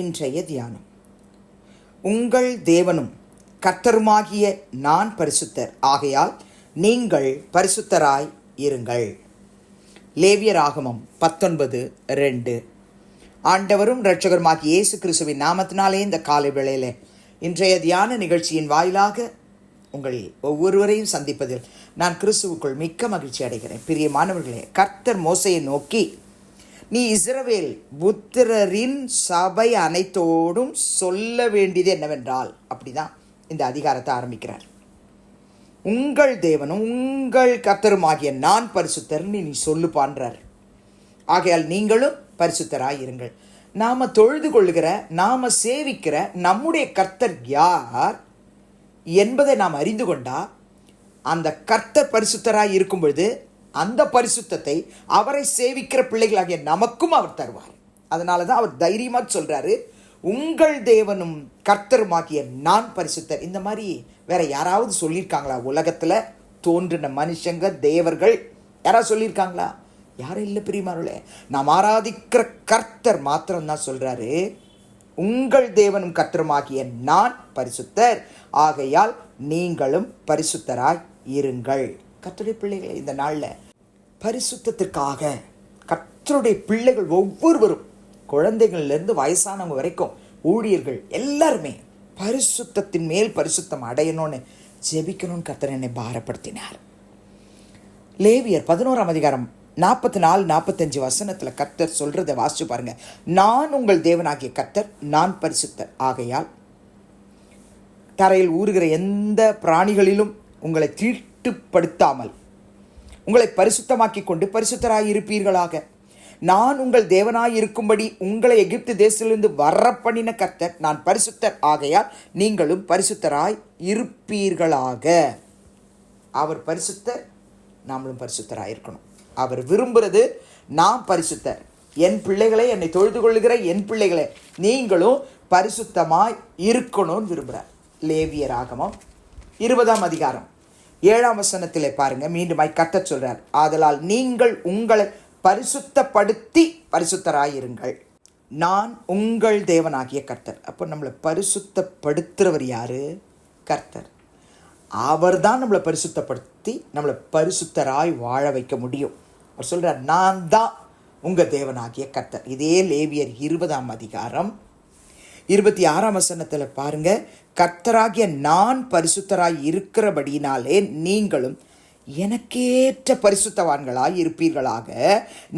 இன்றைய தியானம். உங்கள் தேவனும் கர்த்தருமாகிய நான் பரிசுத்தர். ஆகையால் நீங்கள் பரிசுத்தராய் இருங்கள். லேவியராகமம் பத்தொன்பது ரெண்டு. ஆண்டவரும் இரட்சகருமாகிய இயேசு கிறிஸ்துவின் நாமத்தினாலே இந்த காலை வேளையில் இன்றைய தியான நிகழ்ச்சியின் வாயிலாக உங்கள் ஒவ்வொருவரையும் சந்திப்பதில் நான் கிறிஸ்துவுக்குள் மிக்க மகிழ்ச்சி அடைகிறேன். பிரியமானவர்களே கர்த்தர் மோசையை நோக்கி நீ இஸ்ரவேல் புத்திரரின் சபை அனைத்தோடும் சொல்ல வேண்டியது என்னவென்றால் அப்படிதான் இந்த அதிகாரத்தை ஆரம்பிக்கிறார். உங்கள் தேவனும் உங்கள் கத்தருமாகிய நான் பரிசுத்தர்னு நீ சொல்லுப்பான்றார் ஆகையால் நீங்களும் பரிசுத்தராய் இருங்கள் நாம தொழுது கொள்கிற நாம சேவிக்கிற நம்முடைய கர்த்தர் யார் என்பதை நாம் அறிந்து கொண்டா அந்த கர்த்தர் பரிசுத்தராய் இருக்கும் பொழுது அந்த பரிசுத்தத்தை அவரை சேவிக்கிற பிள்ளைகளாகிய நமக்கும் அவர் தருவார். அதனால தான் அவர் தைரியமாக சொல்கிறாரு உங்கள் தேவனும் கர்த்தருமாகிய நான் பரிசுத்தர். இந்த மாதிரி வேற யாராவது சொல்லியிருக்காங்களா? உலகத்தில் தோன்றின மனுஷங்க தேவர்கள். யாராவது சொல்லியிருக்காங்களா? யாரும் இல்லை பிரியமாருளே நாம் ஆராதிக்கிற கர்த்தர் மாத்திரம்தான் சொல்கிறாரு உங்கள் தேவனும் கர்த்தருமாகிய நான் பரிசுத்தர். ஆகையால் நீங்களும் பரிசுத்தராய் இருங்கள். கத்துடைய பிள்ளைகளை இந்த நாளில் பரிசுத்தத்திற்காக கத்தருடைய பிள்ளைகள் ஒவ்வொருவரும் குழந்தைகள்லேருந்து வயசானவங்க வரைக்கும் ஊழியர்கள் எல்லாருமே பரிசுத்தத்தின் மேல் பரிசுத்தம் அடையணும்னு ஜெபிக்கணும்னு கர்த்தர் என்னை பாரப்படுத்தினார். லேவியர் பதினோராம் அதிகாரம் நாற்பத்தி நாலு நாற்பத்தஞ்சு வசனத்தில் கத்தர் சொல்கிறத வாசிச்சு பாருங்க. நான் உங்கள் தேவனாகிய கத்தர் நான் பரிசுத்தர். ஆகையால் தரையில் ஊறுகிற எந்த பிராணிகளிலும் உங்களை கட்டுப்படுத்தாமல் உங்களை பரிசுத்தமாக்கி கொண்டு பரிசுத்தராய் இருப்பீர்களாக நான் உங்கள் தேவனாய் இருக்கும்படி உங்களை எகிப்து தேசத்திலிருந்து வரப்பண்ணின கர்த்தர் நான் பரிசுத்தர். ஆகையால் நீங்களும் பரிசுத்தராய் இருப்பீர்களாக. அவர் பரிசுத்தர் நாமளும் பரிசுத்தராக இருக்கணும் அவர் விரும்புகிறது நாம் பரிசுத்தர். என் பிள்ளைகளை என்னை தொழுது கொள்கிற என் பிள்ளைகளை நீங்களும் பரிசுத்தமாய் இருக்கணும்னு விரும்புகிறார் லேவியர் ஆகமம் இருபதாம் அதிகாரம். ஏழாம் வசனத்திலே பாருங்க மீண்டுமாய் கத்த சொல்றார் ஆதலால் நீங்கள் உங்களை பரிசுத்தப்படுத்தி பரிசுத்தராயிருங்கள். நான் உங்கள் தேவனாகிய கர்த்தர். அப்போ நம்மளை பரிசுத்தப்படுத்துகிறவர் யாரு? கர்த்தர். அவர் தான் நம்மளை பரிசுத்தப்படுத்தி நம்மளை பரிசுத்தராய் வாழ வைக்க முடியும். அவர் சொல்கிறார் நான் தான் உங்கள் தேவனாகிய கர்த்தர். இதே லேவியர் இருபதாம் அதிகாரம் இருபத்தி ஆறாம் வசனத்தில் பாருங்க கர்த்தராகிய நான் பரிசுத்தராய் இருக்கிறபடினாலே நீங்களும் எனக்கேற்ற பரிசுத்தவான்களாய் இருப்பீர்களாக.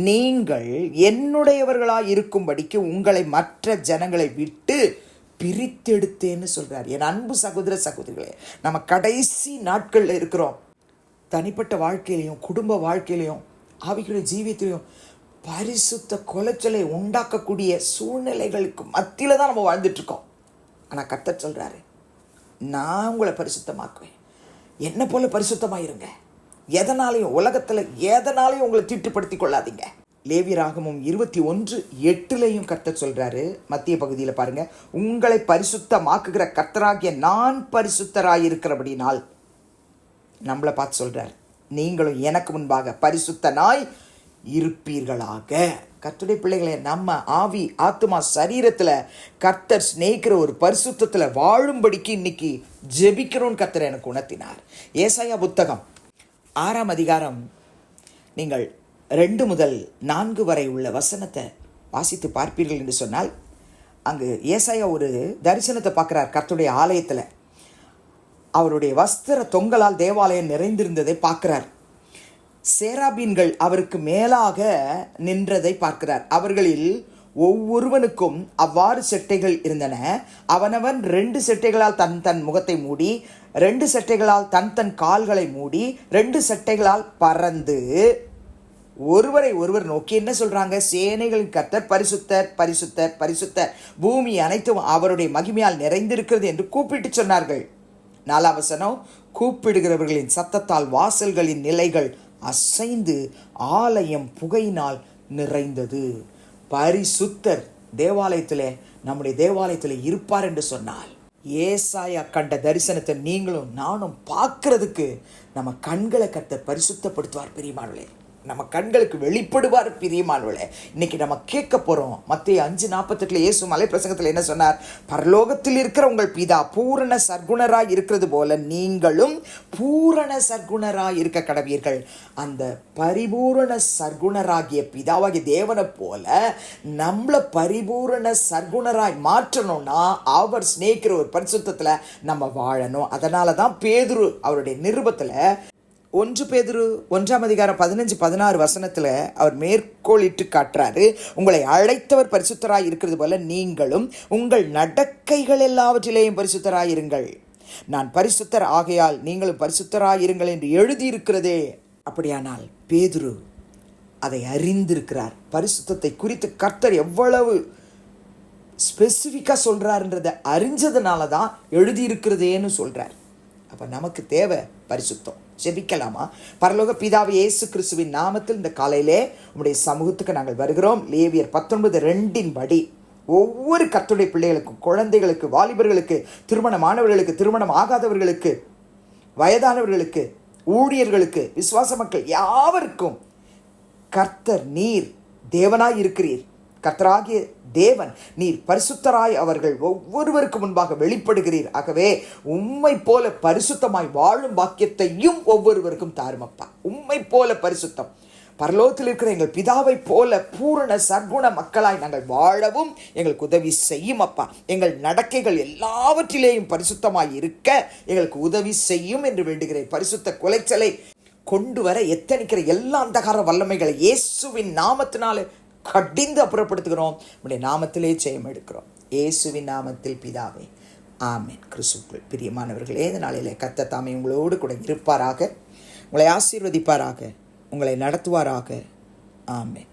நீங்கள் என்னுடையவர்களாய் இருக்கும்படிக்கு உங்களை மற்ற ஜனங்களை விட்டு பிரித்தெடுத்தேன்னு சொல்கிறார் என் அன்பு சகோதர சகோதரிகளே நம்ம கடைசி நாட்களில் இருக்கிறோம். தனிப்பட்ட வாழ்க்கையிலையும் குடும்ப வாழ்க்கையிலையும் ஆவிகளுடைய ஜீவியத்திலையும் பரிசுத்த கொலைச்சலை உண்டாக்கக்கூடிய சூழ்நிலைகளுக்கு மத்தியில் தான் நம்ம வாழ்ந்துட்டுருக்கோம். ஆனால் கர்த்தர் சொல்கிறாரு நான் உங்களை பரிசுத்தமாக்குவேன். என்னை போல பரிசுத்தமாக இருங்க எதனாலையும் உலகத்தில் எதனாலையும் உங்களை தீட்டுப்படுத்தி கொள்ளாதீங்க. லேவி ராகமும் இருபத்தி ஒன்று எட்டுலையும் கர்த்தர் சொல்கிறாரு மத்திய பகுதியில் பாருங்கள் உங்களை பரிசுத்தமாக்குகிற கர்த்தராகிய நான் பரிசுத்தராயிருக்கிறபடினால் நம்மளை பார்த்து சொல்கிறார் நீங்களும் எனக்கு முன்பாக பரிசுத்தனாய் இருப்பீர்களாக. கர்த்தருடைய பிள்ளைகளை நம்ம ஆவி ஆத்மா சரீரத்தில் கர்த்தர் ஸ்நேகிக்கிற ஒரு பரிசுத்தத்தில் வாழும்படிக்கு இன்னைக்கு ஜெபிக்கிறோன்னு கர்த்தர் எனக்கு உணர்த்தினார். ஏசாயா புத்தகம் ஆறாம் அதிகாரம். நீங்கள் ரெண்டு முதல் நான்கு வரை உள்ள வசனத்தை வாசித்து பார்ப்பீர்கள் என்று சொன்னால் அங்கு ஏசாயா ஒரு தரிசனத்தை பார்க்குறார் கர்த்தருடைய ஆலயத்தில். அவருடைய வஸ்திர தொங்கலால் தேவாலயம் நிறைந்திருந்ததை பார்க்குறார். சேராபீன்கள் அவருக்கு மேலாக நின்றதை பார்க்கிறார். அவர்களில் ஒவ்வொருவனுக்கும் அவ்வாறு செட்டைகள் இருந்தன. அவனவன் ரெண்டு செட்டைகளால் தன் தன் முகத்தை மூடி ரெண்டு செட்டைகளால் தன் தன் கால்களை மூடி ரெண்டு செட்டைகளால் பறந்து ஒருவரை ஒருவர் நோக்கி என்ன சொல்றாங்க? சேனைகளின் கர்த்தர் பரிசுத்தர் பரிசுத்தர் பரிசுத்தர். பூமி அனைத்தும் அவருடைய மகிமையால் நிறைந்திருக்கிறது என்று கூப்பிட்டு சொன்னார்கள். நாலாவசனம் கூப்பிடுகிறவர்களின் சத்தத்தால் வாசல்களின் நிலைகள் அசைந்து ஆலயம் புகையினால் நிறைந்தது. பரிசுத்தர் தேவாலயத்தில் நம்முடைய தேவாலயத்தில் இருப்பார் என்று சொன்னால் ஏசாயா கண்ட தரிசனத்தை நீங்களும் நானும் பார்க்கறதுக்கு நம்ம கண்களை கத்த பரிசுத்தப்படுத்துவார் பெரியமானே நம்ம கண்களுக்கு வெளிப்படுவார் பிரியமானவளே. இன்னைக்கு நம்ம கேட்க போகிறோம் மத்திய அஞ்சு நாற்பத்தெட்டில் இயேசு மலை பிரசங்கத்தில் என்ன சொன்னார்? பரலோகத்தில் இருக்கிற உங்கள் பிதா பூரண சர்க்குணராக இருக்கிறது போல நீங்களும் பூரண சர்க்குணராக இருக்க கடவீர்கள். அந்த பரிபூரண சர்க்குணராகிய பிதாவாகிய தேவனை போல நம்மளை பரிபூரண சர்க்குணராய் மாற்றணும்னா அவர் சிநேகிற ஒரு பரிசுத்தத்தில் நம்ம வாழணும். அதனால தான் பேதுரு அவருடைய நிருபத்தில் ஒன்று பேதுரு ஒன்றாம் அதிகாரம் பதினஞ்சு பதினாறு வசனத்தில் அவர் மேற்கோளிட்டு காட்டுறாரு. உங்களை அழைத்தவர் பரிசுத்தராய் இருக்கிறது போல நீங்களும் உங்கள் நடக்கைகள் எல்லாவற்றிலேயும் பரிசுத்தராய் இருங்கள் நான் பரிசுத்தர் ஆகையால் நீங்களும் பரிசுத்தராய் இருங்கள் என்று எழுதியிருக்கிறதே. அப்படியானால் பேதுரு அதை அறிந்திருக்கிறார். பரிசுத்தத்தை குறித்து கர்த்தர் எவ்வளவு ஸ்பெசிஃபிக்காக சொல்கிறாருன்றதை அறிஞ்சதுனால தான் எழுதியிருக்கிறதேன்னு சொல்கிறார் அப்போ நமக்கு தேவை பரிசுத்தம். ஜெபிக்கலாமா? பரலோக பிதாவை இயேசு கிறிஸ்துவின் நாமத்தில் இந்த காலையிலே உங்களுடைய சமூகத்துக்கு நாங்கள் வருகிறோம். லேவியர் பத்தொன்பது ரெண்டின் படி. ஒவ்வொரு கத்துடைய பிள்ளைகளுக்கும் குழந்தைகளுக்கு வாலிபர்களுக்கு திருமணமானவர்களுக்கு திருமணம் ஆகாதவர்களுக்கு வயதானவர்களுக்கு ஊழியர்களுக்கு விசுவாச மக்கள் யாவருக்கும் கர்த்தர் நீர் தேவனாய் இருக்கிறீர். கத்தராகிய தேவன் நீர் பரிசுத்தராய் அவர்கள் ஒவ்வொருவருக்கு முன்பாக வெளிப்படுகிறீர். ஆகவே உம்மை போல பரிசுத்தமாய் வாழும் பாக்கியத்தையும் ஒவ்வொருவருக்கும் தாருமப்பா உம்மை போல பரிசுத்தம். பரலோகத்தில் இருக்கிற எங்கள் பிதாவை போல பூரண சர்க்குண மக்களாய் நாங்கள் வாழவும் எங்களுக்கு உதவி செய்யும் அப்பா. எங்கள் நடக்கைகள் எல்லாவற்றிலேயும் பரிசுத்தமாய் இருக்க எங்களுக்கு உதவி செய்யும் என்று வேண்டுகிறேன். பரிசுத்த குலைச்சலை கொண்டு வர எத்தனிக்கிற எல்லா அந்தகார வல்லமைகளை இயேசுவின் நாமத்தினாலே கடிந்து அப்புறப்படுத்துகிறோம். உடைய நாமத்திலே ஜெயம் எடுக்கிறோம் இயேசுவின் நாமத்தில் பிதாவே ஆமேன். கிறிஸ்துக்குள் பிரியமானவர்களே இந்த நாளில் கத்த தாமே உங்களோடு கூட இருப்பாராக. உங்களை ஆசீர்வதிப்பாராக. உங்களை நடத்துவாராக. ஆமேன்.